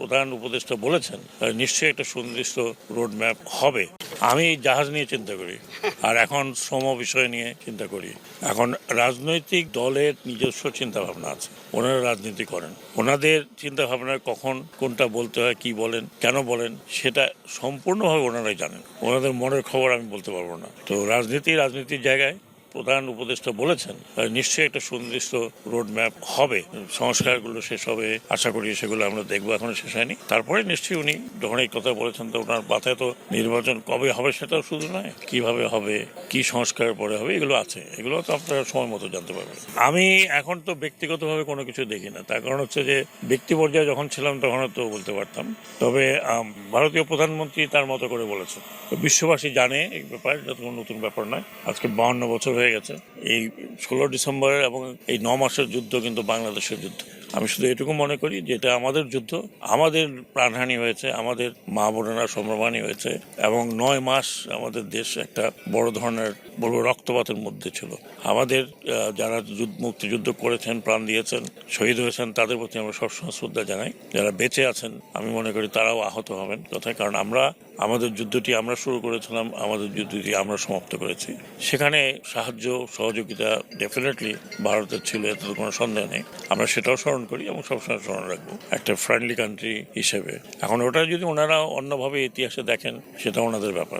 প্রধান উপদেষ্টা বলেছেন নিশ্চয়ই একটা সুনির্দিষ্ট রোড ম্যাপ হবে। আমি জাহাজ নিয়ে চিন্তা করি, আর এখন শ্রম বিষয় নিয়ে চিন্তা করি। এখন রাজনৈতিক দলের নিজস্ব চিন্তা ভাবনা আছে, ওনারা রাজনীতি করেন। ওনাদের চিন্তা ভাবনায় কখন কোনটা বলতে হয়, কি বলেন, কেন বলেন, সেটা সম্পূর্ণভাবে ওনারাই জানেন। ওনাদের মনের খবর আমি বলতে পারব না। তো রাজনীতি রাজনীতির জায়গায় প্রধান উপদেষ্টা বলেছেন নিশ্চয়ই একটা সুনির্দিষ্ট রোড ম্যাপ হবে। সংস্কারগুলো শেষ হবে, আশা করি সেগুলো আমরা দেখব, এখনও শেষ হয়নি। তারপরে নিশ্চয়ই উনি যখন এই কথা বলেছেন, তো ওনার মাথায় তো নির্বাচন কবে হবে সেটাও শুধু নয়, কীভাবে হবে, কি সংস্কারের পরে হবে, এগুলো আছে। এগুলো তো আপনারা সময় মতো জানতে পারবেন। আমি এখন তো ব্যক্তিগতভাবে কোনো কিছু দেখি না। তার কারণ হচ্ছে যে, ব্যক্তি পর্যায়ে যখন ছিলাম তখন তো বলতে পারতাম। তবে ভারতীয় প্রধানমন্ত্রী তার মতো করে বলেছেন। বিশ্ববাসী জানে এই ব্যাপার, এটা কোনো নতুন ব্যাপার নয়। আজকে বাউন্ন বছর হয়ে গেছে। এই ষোলো ডিসেম্বরের এবং এই ন মাসের যুদ্ধ কিন্তু বাংলাদেশের যুদ্ধ। আমি শুধু এটুকু মনে করি যে এটা আমাদের যুদ্ধ, আমাদের প্রাণহানি হয়েছে, আমাদের মা বোনেরা সম্ভ্রমানি হয়েছে, এবং নয় মাস আমাদের দেশ একটা বড় ধরনের, বড় রক্তপাতের মধ্যে ছিল। আমাদের যারা মুক্তিযুদ্ধ করেছেন, প্রাণ দিয়েছেন, শহীদ হয়েছেন, তাদের প্রতি আমরা সবসময় শ্রদ্ধা জানাই। যারা বেঁচে আছেন, আমি মনে করি তারাও আহত হবেন কথায়, কারণ আমরা, আমাদের যুদ্ধটি আমরা শুরু করেছিলাম, আমাদের যুদ্ধটি আমরা সমাপ্ত করেছি। সেখানে সাহায্য, সহযোগিতা ডেফিনেটলি ভারতের ছিল এতে কোনো সন্দেহ নেই। আমরা সেটাও স্মরণ করি এবং সবসময় স্মরণ রাখব। একটা ফ্রেন্ডলি কান্ট্রি হিসেবে। এখন ওটা যদি ওনারা অন্যভাবে ইতিহাসে দেখেন, সেটা ওনাদের ব্যাপার।